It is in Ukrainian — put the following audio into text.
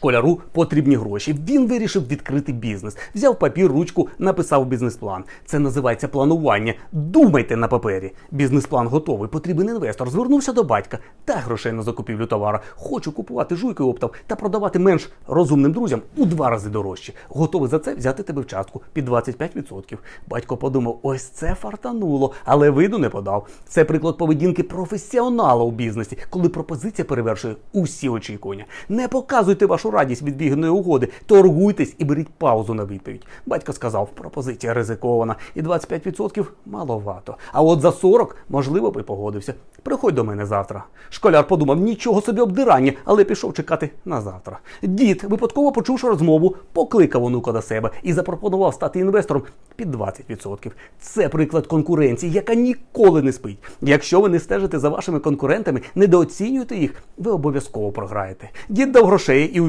Школяру потрібні гроші. Він вирішив відкрити бізнес. Взяв папір, ручку, написав бізнес-план. Це називається планування. Думайте на папері. Бізнес-план готовий. Потрібен інвестор. Звернувся до батька. Та грошей на закупівлю товара. Хочу купувати жуйки оптом та продавати менш розумним друзям у два рази дорожче. Готовий за це взяти тебе в частку під 25%. Батько подумав: ось це фартануло, але виду не подав. Це приклад поведінки професіонала у бізнесі, коли пропозиція перевершує усі очікування. Не показуйте вашу радість від вигідної угоди, торгуйтесь і беріть паузу на відповідь. Батько сказав, пропозиція ризикована, і 25% маловато. А от за 40 можливо би погодився. Приходь до мене завтра. Школяр подумав, нічого собі обдирання, але пішов чекати на завтра. Дід, випадково почувши розмову, покликав онука до себе і запропонував стати інвестором під 20%. Це приклад конкуренції, яка ніколи не спить. Якщо ви не стежите за вашими конкурентами, недооцінюєте їх, ви обов'язково програєте. Дід дав грошей і